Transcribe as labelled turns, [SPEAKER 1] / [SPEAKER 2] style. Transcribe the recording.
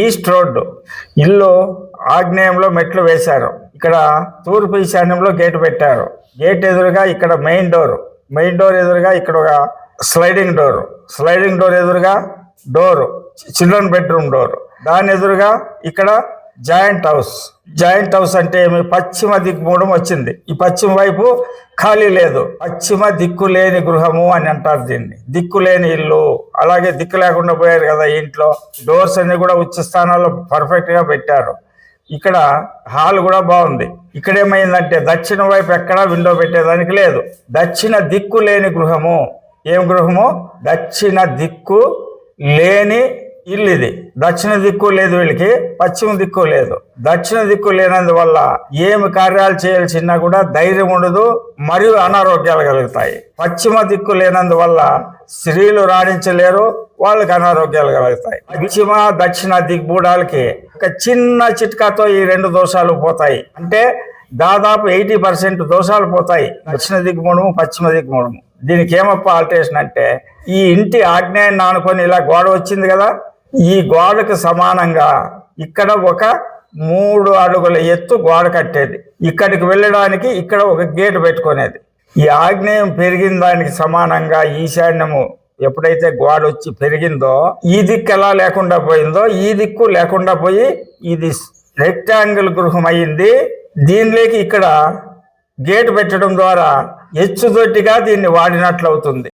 [SPEAKER 1] East road. ఇల్లు ఆగ్నేయంలో మెట్లు వేశారు. ఇక్కడ తూర్పు ఈశాన్యంలో గేట్ పెట్టారు. గేట్ ఎదురుగా ఇక్కడ మెయిన్ డోర్. మెయిన్ డోర్ ఎదురుగా ఇక్కడ ఒక స్లైడింగ్ డోర్. స్లైడింగ్ డోర్ ఎదురుగా డోర్. Children bedroom door. దాని ఎదురుగా ఇక్కడ జాయింట్ హౌస్ జాయింట్ హౌస్ అంటే ఏమి? పశ్చిమ దిక్కుమూడం వచ్చింది. ఈ పశ్చిమ వైపు ఖాళీ లేదు. పశ్చిమ దిక్కు లేని గృహము అని అంటారు దీన్ని. దిక్కు లేని ఇల్లు. అలాగే దిక్కు లేకుండా పోయారు కదా ఇంట్లో. డోర్స్ అన్ని కూడా ఉచ్చ స్థానాల్లో పర్ఫెక్ట్గా పెట్టారు. ఇక్కడ హాల్ కూడా బాగుంది. ఇక్కడ ఏమైందంటే దక్షిణ వైపు ఎక్కడా విండో పెట్టేదానికి లేదు. దక్షిణ దిక్కు లేని గృహము. ఏం గృహము? దక్షిణ దిక్కు లేని ఇల్లు ఇది. దక్షిణ దిక్కు లేదు వీళ్ళకి పశ్చిమ దిక్కు లేదు. దక్షిణ దిక్కు లేనందువల్ల ఏమి కార్యాలు చేయాల్సినా కూడా ధైర్యం ఉండదు మరియు అనారోగ్యాలు కలుగుతాయి. పశ్చిమ దిక్కు లేనందువల్ల స్త్రీలు రాణించలేరు వాళ్ళకి అనారోగ్యాలు కలుగుతాయి. పశ్చిమ దక్షిణ దిగ్బూడాలకి ఒక చిన్న చిట్కాతో ఈ రెండు దోషాలు పోతాయి. అంటే దాదాపు ఎయిటీ పర్సెంట్ దోషాలు పోతాయి. దక్షిణ దిగ్గుముడము పశ్చిమ దిగ్గుముడము దీనికి ఏమప్ప ఆల్టరేషన్ అంటే ఈ ఇంటి ఆగ్నేయాన్ని ఆనుకొని ఇలా గోడ వచ్చింది కదా ఈ గోడకు సమానంగా ఇక్కడ ఒక మూడు అడుగుల ఎత్తు గోడ కట్టేది. ఇక్కడికి వెళ్ళడానికి ఇక్కడ ఒక గేటు పెట్టుకునేది. ఈ ఆగ్నేయం పెరిగిన దానికి సమానంగా ఈశాన్యము ఎప్పుడైతే గోడ వచ్చి పెరిగిందో ఈ దిక్కు ఎలా లేకుండా పోయిందో ఈ దిక్కు లేకుండా పోయి ఇది రెక్టాంగిల్ గృహం అయింది దీనిలోకి ఇక్కడ గేటు పెట్టడం ద్వారా హెచ్చుదొట్టిగా దీన్ని వాడినట్లు అవుతుంది